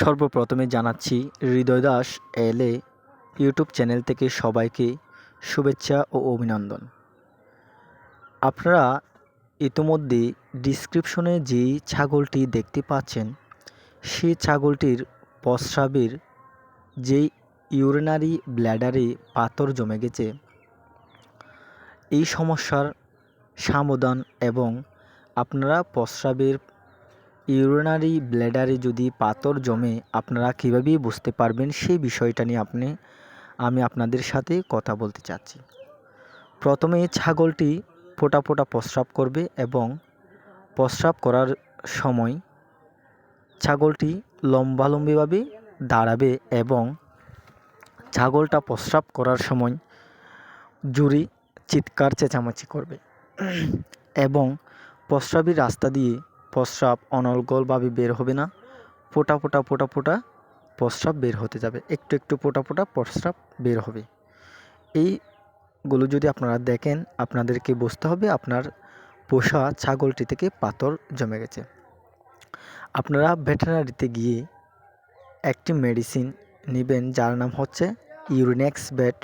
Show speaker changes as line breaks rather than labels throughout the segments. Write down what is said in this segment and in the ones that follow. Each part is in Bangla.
সর্বপ্রথমে জানাচ্ছি হৃদয় দাস এলে ইউটিউব চ্যানেল থেকে সবাইকে শুভেচ্ছা ও অভিনন্দন। আপনারা ইতোমধ্যে ডিসক্রিপশনে যেই ছাগলটি দেখতে পাচ্ছেন, সেই ছাগলটির প্রস্রাবের যেই ইউরিনারি ব্ল্যাডারে পাথর জমে গেছে, এই সমস্যার সমাধান এবং আপনারা প্রস্রাবের ইউরিনারি ব্ল্যাডারে যদি পাথর জমে, আপনারা কীভাবে বুঝতে পারবেন সেই বিষয়টা নিয়ে আপনি, আমি আপনাদের সাথে কথা বলতে চাচ্ছি। প্রথমে ছাগলটি ফোটা ফোটা প্রস্রাব করবে এবং প্রস্রাব করার সময় ছাগলটি লম্বালম্বিভাবে দাঁড়াবে এবং ছাগলটা প্রস্রাব করার সময় জুরি চিৎকার চেঁচামেচি করবে। এবং প্রস্রাবের রাস্তা দিয়ে প্রস্রাব অনর্গলভাবে বের হবে না, ফোঁটা ফোঁটা ফোঁটা ফোঁটা প্রস্রাব বের হতে যাবে, একটু একটু ফোঁটা ফোঁটা প্রস্রাব বের হবে। এইগুলো যদি আপনারা দেখেন, আপনাদেরকে বুঝতে হবে আপনার পোষা ছাগলটি থেকে পাথর জমে গেছে। আপনারা ভেটেরিনারিতে গিয়ে একটি মেডিসিন নেবেন যার নাম হচ্ছে ইউরিনেক্স ব্যাট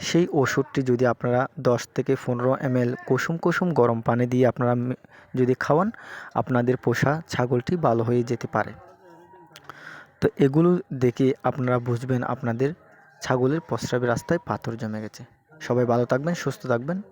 সেই ওষুধটি যদি আপনারা দশ থেকে পনেরো এম এল কুসুম কুসুম গরম পানি দিয়ে আপনারা যদি খাওয়ান, আপনাদের পোষা ছাগলটি ভালো হয়ে যেতে পারে। তো এগুলো দেখে আপনারা বুঝবেন আপনাদের ছাগলের প্রস্রাবের রাস্তায় পাথর জমে গেছে। সবাই ভালো থাকবেন, সুস্থ থাকবেন।